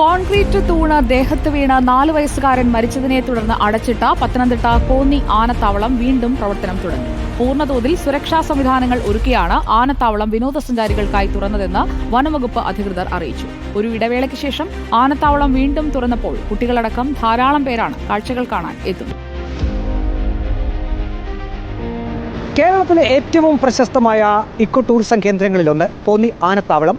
Concrete തൂണ് ദേഹത്ത് വീണ നാല് വയസ്സുകാരൻ മരിച്ചതിനെ തുടർന്ന് അടച്ചിട്ട പത്തനംതിട്ട കോന്നി ആനത്താവളം വീണ്ടും പ്രവർത്തനം തുടങ്ങി. പൂർണതോതിൽ സുരക്ഷാ സംവിധാനങ്ങൾ ഒരുക്കിയാണ് ആനത്താവളം വിനോദസഞ്ചാരികൾക്കായി തുറന്നതെന്ന് വനംവകുപ്പ് അധികൃതർ അറിയിച്ചു. ഒരു ഇടവേളയ്ക്ക് ശേഷം ആനത്താവളം വീണ്ടും തുറന്നപ്പോൾ കുട്ടികളടക്കം ധാരാളം പേരാണ് കാഴ്ചകൾ കാണാൻ എത്തുന്നത്. കേരളത്തിലെ ഏറ്റവും പ്രശസ്തമായ ഇക്കോ ടൂറിസം കേന്ദ്രങ്ങളിലൊന്ന് പോന്നി ആനത്താവളം.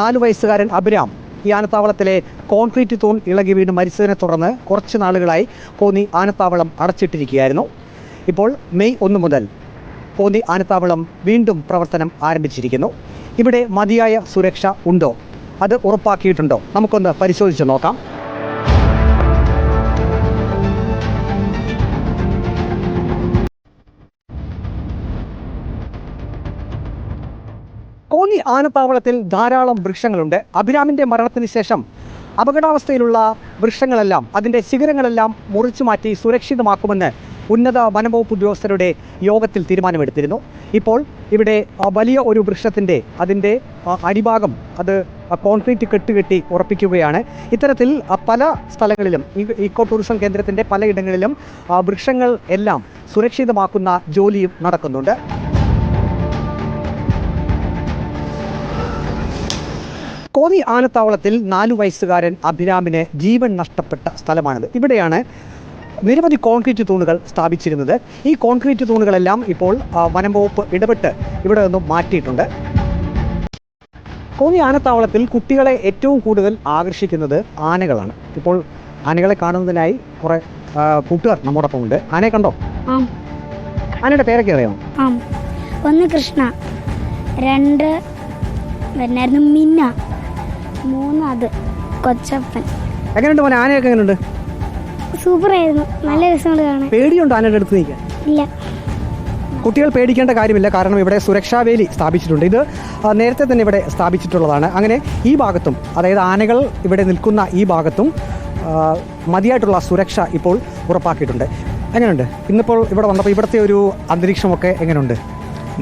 നാലു വയസ്സുകാരൻ അഭിരാം ആനത്താവളത്തിലെ കോൺക്രീറ്റ് തൂൺ ഇളകി വീണ് മരിച്ചതിനെ തുടർന്ന് കുറച്ച് നാളുകളായി പോന്നി ആനത്താവളം അടച്ചിട്ടിരിക്കുകയായിരുന്നു. ഇപ്പോൾ മെയ് ഒന്ന് മുതൽ പോന്നി ആനത്താവളം വീണ്ടും പ്രവർത്തനം ആരംഭിച്ചിരിക്കുന്നു. ഇവിടെ മതിയായ സുരക്ഷ ഉണ്ടോ? അത് ഉറപ്പാക്കിയിട്ടുണ്ടോ? നമുക്കൊന്ന് പരിശോധിച്ച് നോക്കാം. കോന്നി ആനത്താവളത്തിൽ ധാരാളം വൃക്ഷങ്ങളുണ്ട്. അഭിരാമിന്റെ മരണത്തിന് ശേഷം അപകടാവസ്ഥയിലുള്ള വൃക്ഷങ്ങളെല്ലാം അതിന്റെ ശിഖരങ്ങളെല്ലാം മുറിച്ചു മാറ്റി സുരക്ഷിതമാക്കുമെന്ന് ഉന്നത വനംവകുപ്പ് ഉദ്യോഗസ്ഥരുടെ യോഗത്തിൽ തീരുമാനമെടുത്തിരുന്നു. ഇപ്പോൾ ഇവിടെ വലിയ ഒരു വൃക്ഷത്തിന്റെ അതിന്റെ അടിഭാഗം അത് കോൺക്രീറ്റ് കെട്ടുകെട്ടി ഉറപ്പിക്കുകയാണ്. ഇത്തരത്തിൽ പല സ്ഥലങ്ങളിലും ഇക്കോ ടൂറിസം കേന്ദ്രത്തിന്റെ പലയിടങ്ങളിലും വൃക്ഷങ്ങൾ എല്ലാം സുരക്ഷിതമാക്കുന്ന ജോലിയും നടക്കുന്നുണ്ട്. കോന്നി ആനത്താവളത്തിൽ നാലു വയസ്സുകാരൻ അഭിരാമിന് ജീവൻ നഷ്ടപ്പെട്ട സ്ഥലമാണിത്. ഇവിടെയാണ് നിരവധി കോൺക്രീറ്റ് തൂണുകൾ സ്ഥാപിച്ചിരുന്നത്. ഈ കോൺക്രീറ്റ് തൂണുകളെല്ലാം ഇപ്പോൾ വനം വകുപ്പ് ഇടപെട്ട് ഇവിടെ നിന്നും മാറ്റിയിട്ടുണ്ട്. കോന്നി ആനത്താവളത്തിൽ കുട്ടികളെ ഏറ്റവും കൂടുതൽ ആകർഷിക്കുന്നത് ആനകളാണ്. ഇപ്പോൾ ആനകളെ കാണുന്നതിനായി കുറെ കൂട്ടുകാർ നമ്മോടൊപ്പം ഉണ്ട്. ആനയെ കണ്ടോ? ആനയുടെ പേരൊക്കെ അറിയാമോ? ആം. ഒന്ന് കൃഷ്ണ രണ്ട് പിന്നെ മിന്ന. മൂന്ന് അത് കൊച്ചപ്പൻ. എങ്ങനെയുണ്ട് മോനെ? ആനയൊക്കെ എങ്ങനെയുണ്ട് സൂപ്പറായിരുന്നു. നല്ല രസമുണ്ട് കാണാൻ. പേടിയുണ്ടോ ആനയുടെ അടുത്ത് നിൽക്കാൻ? ഇല്ല. കുട്ടികൾ പേടിക്കേണ്ട കാര്യമില്ല. കാരണം ഇവിടെ സുരക്ഷാ വേലി സ്ഥാപിച്ചിട്ടുണ്ട്. ഇത് നേരത്തെ തന്നെ ഇവിടെ സ്ഥാപിച്ചിട്ടുള്ളതാണ്. അങ്ങനെ ഈ ഭാഗത്തും അതായത് ആനകൾ ഇവിടെ നിൽക്കുന്ന ഈ ഭാഗത്തും മതിയായിട്ടുള്ള സുരക്ഷ ഇപ്പോൾ ഉറപ്പാക്കിയിട്ടുണ്ട്. എങ്ങനെയുണ്ട് ഇന്നിപ്പോൾ ഇവിടെ വന്നപ്പോൾ ഇവിടുത്തെ ഒരു അന്തരീക്ഷമൊക്കെ എങ്ങനെയുണ്ട്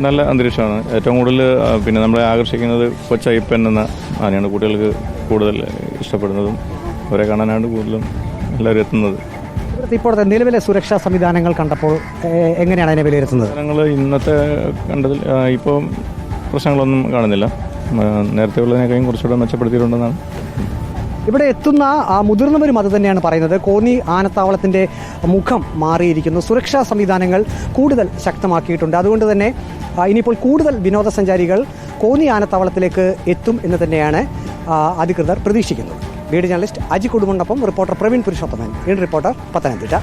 നല്ല അന്തരീക്ഷമാണ്. ഏറ്റവും കൂടുതൽ പിന്നെ നമ്മളെ ആകർഷിക്കുന്നത് കൊച്ചയ്യപ്പൻ എന്ന ആനയാണ്. കുട്ടികൾക്ക് കൂടുതൽ ഇഷ്ടപ്പെടുന്നതും അവരെ കാണാനാണ് കൂടുതലും എല്ലാവരും എത്തുന്നത്. ഇപ്പോഴത്തെ നിലവിലെ സുരക്ഷാ സംവിധാനങ്ങൾ കണ്ടപ്പോൾ എങ്ങനെയാണ് അതിനെ വിലയിരുത്തുന്നത്? ഞങ്ങൾ ഇന്നത്തെ കണ്ടതിൽ ഇപ്പോൾ പ്രശ്നങ്ങളൊന്നും കാണുന്നില്ല. നേരത്തെ ഉള്ളതിനേക്കാളും കുറച്ചുകൂടെ മെച്ചപ്പെടുത്തിയിട്ടുണ്ടെന്നാണ്. ഇവിടെ എത്തുന്ന ആ മുതിർന്നവരും അത് തന്നെയാണ് പറയുന്നത്. കോന്നി ആനത്താവളത്തിന്റെ മുഖം മാറിയിരിക്കുന്നു. സുരക്ഷാ സംവിധാനങ്ങൾ കൂടുതൽ ശക്തമാക്കിയിട്ടുണ്ട്. അതുകൊണ്ട് തന്നെ ഇനിയിപ്പോൾ കൂടുതൽ വിനോദസഞ്ചാരികൾ കോന്നി ആനത്താവളത്തിലേക്ക് എത്തും എന്ന് തന്നെയാണ് അധികൃതർ പ്രതീക്ഷിക്കുന്നത്. Video journalist Aji കുടുംബനൊപ്പം reporter Praveen Purushothaman. In reporter Pathanamthitta.